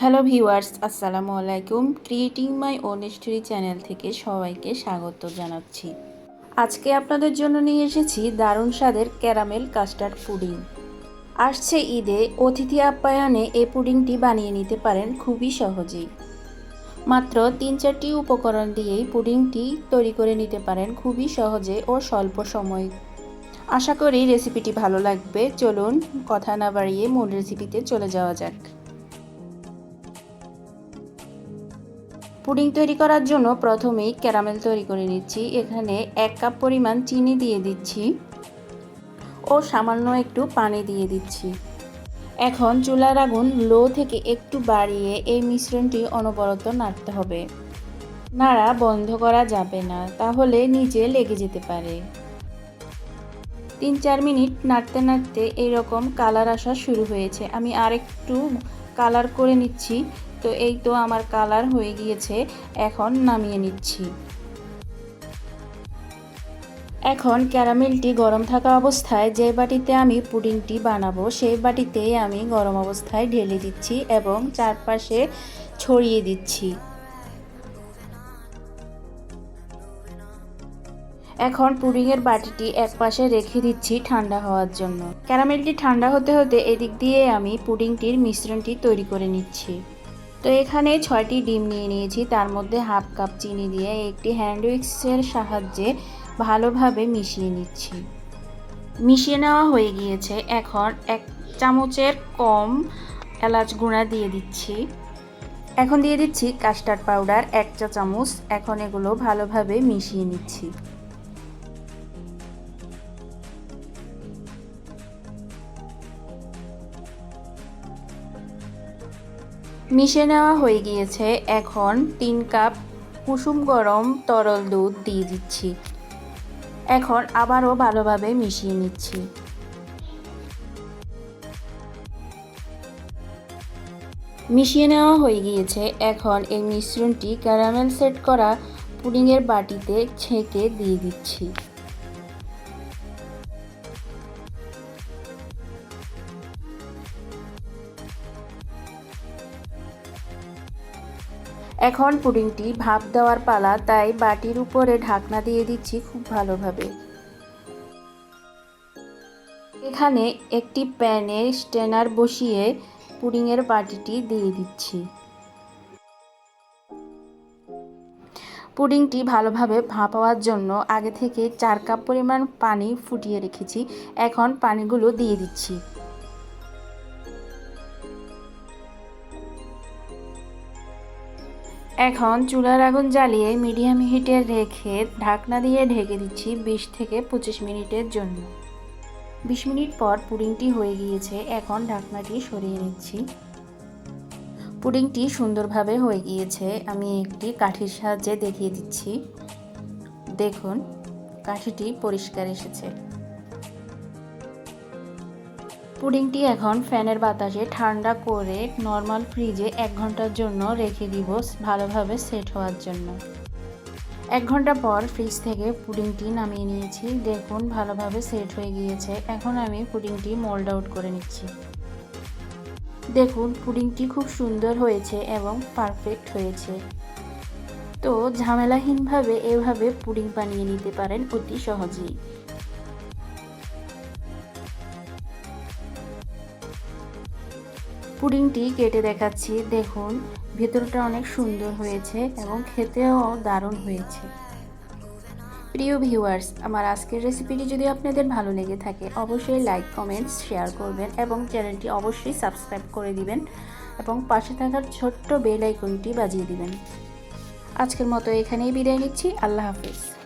Hello viewers আসসালামু আলাইকুম creating my own story channel থেকে সবাইকে স্বাগত জানাচ্ছি। আজকে আপনাদের জন্য নিয়ে এসেছি দারুণ স্বাদের ক্যারামেল কাস্টার্ড পুডিং। আসছে ঈদে অতিথি আপ্যায়নে এই পুডিংটি বানিয়ে নিতে পারেন খুবই সহজেই। মাত্র তিন চারটি উপকরণ দিয়েই পুডিংটি তৈরি করে নিতে পারেন খুবই সহজে ও স্বল্প সময়। আশা করি রেসিপিটি ভালো লাগবে। চলুন কথা না বাড়িয়ে মূল রেসিপিতে চলে যাওয়া যাক। পুডিং তৈরি করার জন্য প্রথমেই ক্যারামেল তৈরি করে নিচ্ছি। এখানে এক কাপ পরিমাণ চিনি দিয়ে দিচ্ছি ও সামান্য একটু পানি দিয়ে দিচ্ছি। এখন চুলার আগুন লো থেকে একটু বাড়িয়ে এই মিশ্রণটি অনবরত নাড়তে হবে। নাড়া বন্ধ করা যাবে না, তাহলে নিচে লেগে যেতে পারে। তিন চার মিনিট নাড়তে নাড়তে এইরকম কালার আসা শুরু হয়েছে। আমি আরেকটু কালার করে নিচ্ছি। তো এই তো আমার কালার হয়ে গিয়েছে, এখন নামিয়ে নিচ্ছি। এখন ক্যারামেলটি গরম থাকা অবস্থায় যে বাটিতে আমি পুডিংটি বানাবো, সেই বাটিতে আমি গরম অবস্থায় ঢেলে দিচ্ছি এবং চারপাশে ছড়িয়ে দিচ্ছি। এখন পুডিংয়ের বাটিটি এক পাশে রেখে দিচ্ছি ঠান্ডা হওয়ার জন্য। ক্যারামেলটি ঠান্ডা হতে হতে এদিক দিয়ে আমি পুডিংটির মিশ্রণটি তৈরি করে নিচ্ছি। তো এখানে ছয়টি ডিম নিয়ে নিয়েছি। তার মধ্যে হাফ কাপ চিনি দিয়ে একটি হ্যান্ড উইক্সের সাহায্যে ভালোভাবে মিশিয়ে নিচ্ছি। মিশিয়ে নেওয়া হয়ে গিয়েছে। এখন এক চামচের কম এলাচ গুঁড়া দিয়ে দিচ্ছি। এখন দিয়ে দিচ্ছি কাস্টার্ড পাউডার এক চা চামচ। এখন এগুলো ভালোভাবে মিশিয়ে নিচ্ছি। মিশে নেওয়া হয়ে গিয়েছে। এখন তিন কাপ কুসুম গরম তরল দুধ দিয়ে দিচ্ছি। এখন আবারও ভালোভাবে মিশিয়ে নিচ্ছি। মিশিয়ে নেওয়া হয়ে গিয়েছে। এখন এই মিশ্রণটি ক্যারামেল সেট করা পুডিংয়ের বাটিতে ছেঁকে দিয়ে দিচ্ছি। এখন পুডিংটি ভাপ দেওয়ার পালা, তাই বাটির উপরে ঢাকনা দিয়ে দিচ্ছি খুব ভালোভাবে। এখানে একটি প্যানে স্টেনার বসিয়ে পুডিংয়ের বাটিটি দিয়ে দিচ্ছি। পুডিংটি ভালোভাবে ভাপ হওয়ার জন্য আগে থেকে চার কাপ পরিমাণ পানি ফুটিয়ে রেখেছি। এখন পানিগুলো দিয়ে দিচ্ছি। এখন চুলার আগুন জ্বালিয়ে মিডিয়াম হিটে রেখে ঢাকনা দিয়ে ঢেকে দিচ্ছি বিশ থেকে পঁচিশ মিনিটের জন্য। বিশ মিনিট পর পুডিংটি হয়ে গিয়েছে, এখন ঢাকনাটি সরিয়ে নিচ্ছি। পুডিংটি সুন্দরভাবে হয়ে গিয়েছে, আমি একটি কাঠির সাহায্যে দেখিয়ে দিচ্ছি। দেখুন, কাঠিটি পরিষ্কার এসেছে। পুডিংটি এখন ফ্যানের বাতাসে ঠান্ডা করে নর্মাল ফ্রিজে এক ঘণ্টার জন্য রেখে দিব ভালোভাবে সেট হওয়ার জন্য। এক ঘণ্টা পর ফ্রিজ থেকে পুডিংটি নামিয়ে নিয়েছি। দেখুন, ভালোভাবে সেট হয়ে গিয়েছে। এখন আমি পুডিংটি মোল্ড আউট করে নিচ্ছি। দেখুন, পুডিংটি খুব সুন্দর হয়েছে এবং পারফেক্ট হয়েছে। তো, ঝামেলাহীনভাবে এভাবে পুডিং বানিয়ে নিতে পারেন অতি সহজেই। পুডিংটি কেটে দেখাচ্ছি। দেখুন, ভেতরটা অনেক সুন্দর হয়েছে এবং খেতেও দারুণ হয়েছে। প্রিয় ভিউয়ার্স, আমার আজকের রেসিপিটি যদি আপনাদের ভালো লেগে থাকে, অবশ্যই লাইক, কমেন্টস, শেয়ার করবেন এবং চ্যানেলটি অবশ্যই সাবস্ক্রাইব করে দিবেন এবং পাশে থাকার ছোট্ট বেল আইকনটি বাজিয়ে দিবেন। আজকের মতো এখানেই বিদায় নিচ্ছি। আল্লাহ হাফিজ।